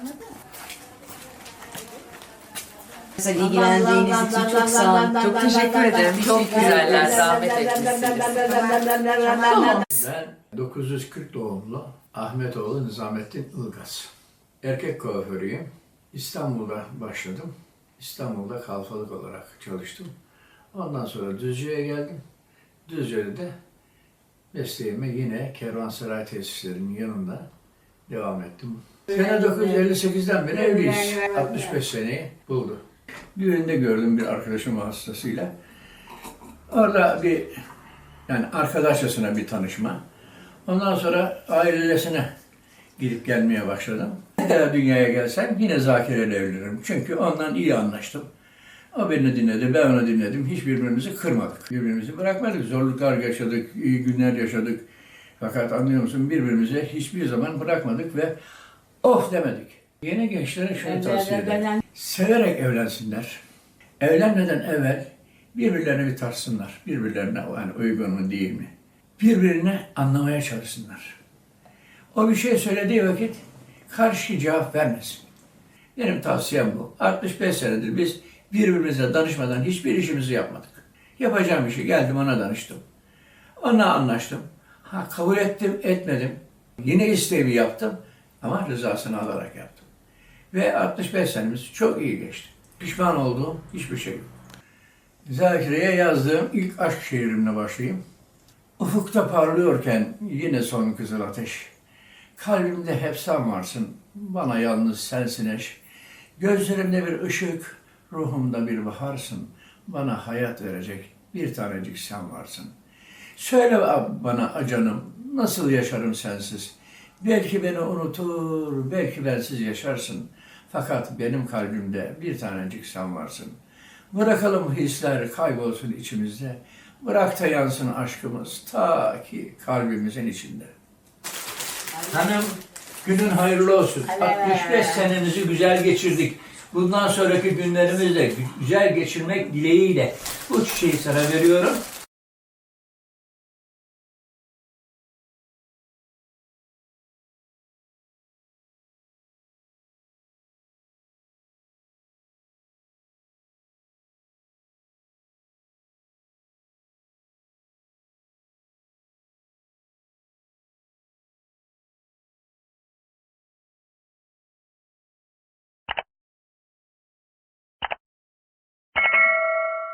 Anladın? Güzel ilgilendiğiniz için çok sağ olun. Çok teşekkür ederim. Çok güzeller. Zahmet etmişsiniz. Ben 940 doğumlu Ahmetoğlu Nizamettin Ilgaz. Erkek kuaförüyüm. İstanbul'da başladım. İstanbul'da kalfalık olarak çalıştım. Ondan sonra Düzce'ye geldim. Düzce'de de mesleğimi yine Kervansaray tesislerinin yanında devam ettim. Sene 958'den beri evliyiz. 65 seneyi buldu. Düğünde gördüm bir arkadaşım hastasıyla. Orada bir yani arkadaşçasına bir tanışma. Ondan sonra ailesine gidip gelmeye başladım. Ne kadar dünyaya gelsem yine Zakir ile evlenirim. Çünkü ondan iyi anlaştım. O beni dinledi, ben onu dinledim. Hiç birbirimizi kırmadık. Birbirimizi bırakmadık. Zorluklar yaşadık, iyi günler yaşadık. Fakat anlıyor musun birbirimizi hiçbir zaman bırakmadık ve of demedik. Yeni gençlere şunu tavsiye ederim. Severek evlensinler. Evlenmeden evvel birbirlerine bir tarsınlar. Birbirlerine yani uygun mu değil mi? Birbirini anlamaya çalışsınlar. O bir şey söylediği vakit karşı cevap vermesin. Benim tavsiyem bu. 65 senedir biz birbirimize danışmadan hiçbir işimizi yapmadık. Yapacağım işi geldim ona danıştım. Onunla anlaştım. Ha, kabul ettim, etmedim. Yine isteğimi yaptım ama rızasını alarak yaptım. Ve 65 senemiz çok iyi geçti. Pişman olduğum hiçbir şey yok. Zakire'ye yazdığım ilk aşk şiirimle başlayayım. Ufukta parlıyorken yine son kızıl ateş. Kalbimde hep sen varsın, bana yalnız sensin eş. Gözlerimde bir ışık, ruhumda bir baharsın. Bana hayat verecek bir tanecik sen varsın. Söyle bana acanım, nasıl yaşarım sensiz? Belki beni unutur, belki bensiz yaşarsın. Fakat benim kalbimde bir tanecik sen varsın. Bırakalım hisler kaybolsun içimizde. Bırak da yansın aşkımız ta ki kalbimizin içinde. Hanım günün hayırlı olsun. 65 senenizi güzel geçirdik. Bundan sonraki günlerimizi de güzel geçirmek dileğiyle bu çiçeği sana veriyorum.